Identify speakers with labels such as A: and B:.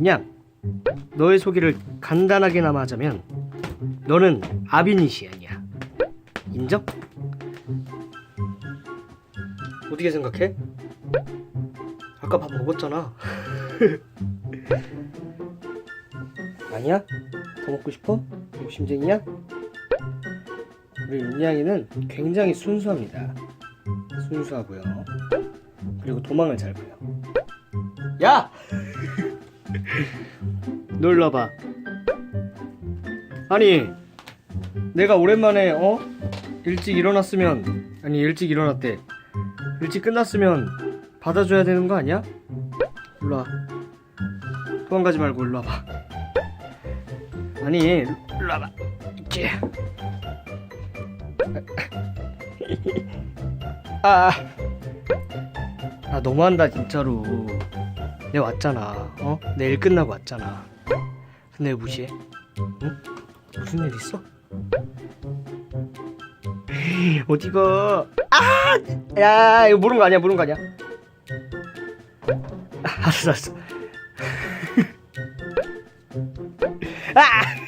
A: 그냥 너의 소개를 간단하게나마 하자면 너는 아비니시안이야. 인정? 어떻게 생각해? 아까 밥 먹었잖아. 아니야? 더 먹고 싶어? 욕심쟁이야? 우리 윤양이는 굉장히 순수합니다. 순수하고요. 그리고 도망을 잘 봐요. 야! 놀러봐. 아니, 내가 오랜만에 어 일찍 일어났으면 아니 일찍 일어났대. 일찍 끝났으면 받아줘야 되는 거 아니야? 와. 도망가지 말고 일로 와봐. 아니, 일로 와봐. 있지. 아, 아 너무한다 진짜로. 내가 왔잖아. 어? 내일 끝나고 왔잖아. 근데 왜 무시해? 응? 무슨 일 있어? 어디가? 아! 야, 이거 모르는 거 아니야? 모르는 거 아니야? 아, 알았어, 알았어. 아!